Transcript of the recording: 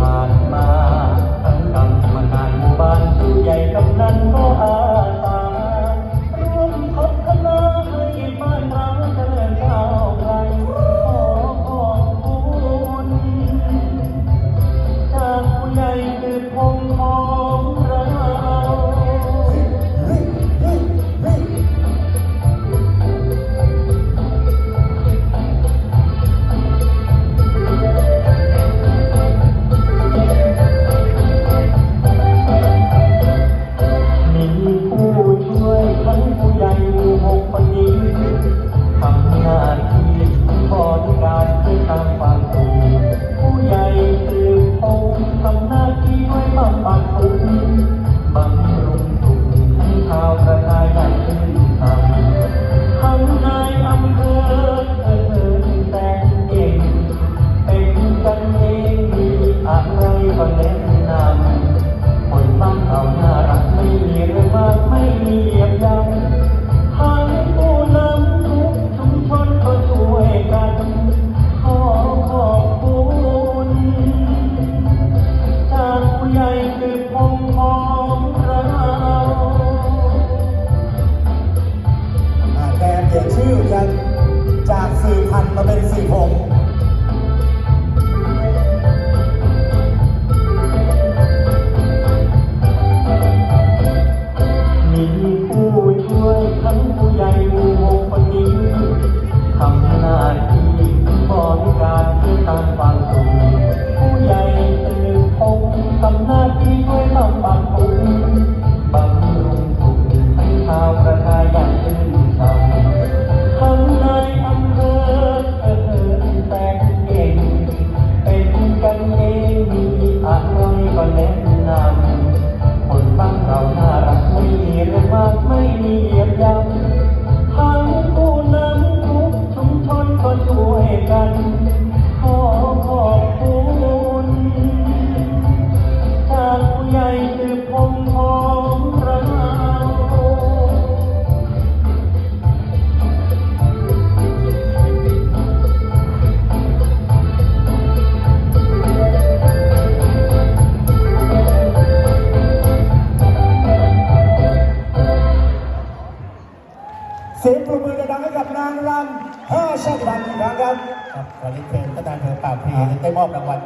ผ่านมาทั้งกำกรรมารหมู่บ้านผู้ใหญ่กำนันก็อาตาร่วมพัฒนาให้บ้านเราเจริญก้าวไกลขอขอบคุณจากผู้ใหญ่คือพงทอง one more. มือระดังให้กับนางรำห้าสักวันอีกครั้งครับ วันนี้เชิญท่านนายอำเภอปากพีได้มอบรางวัล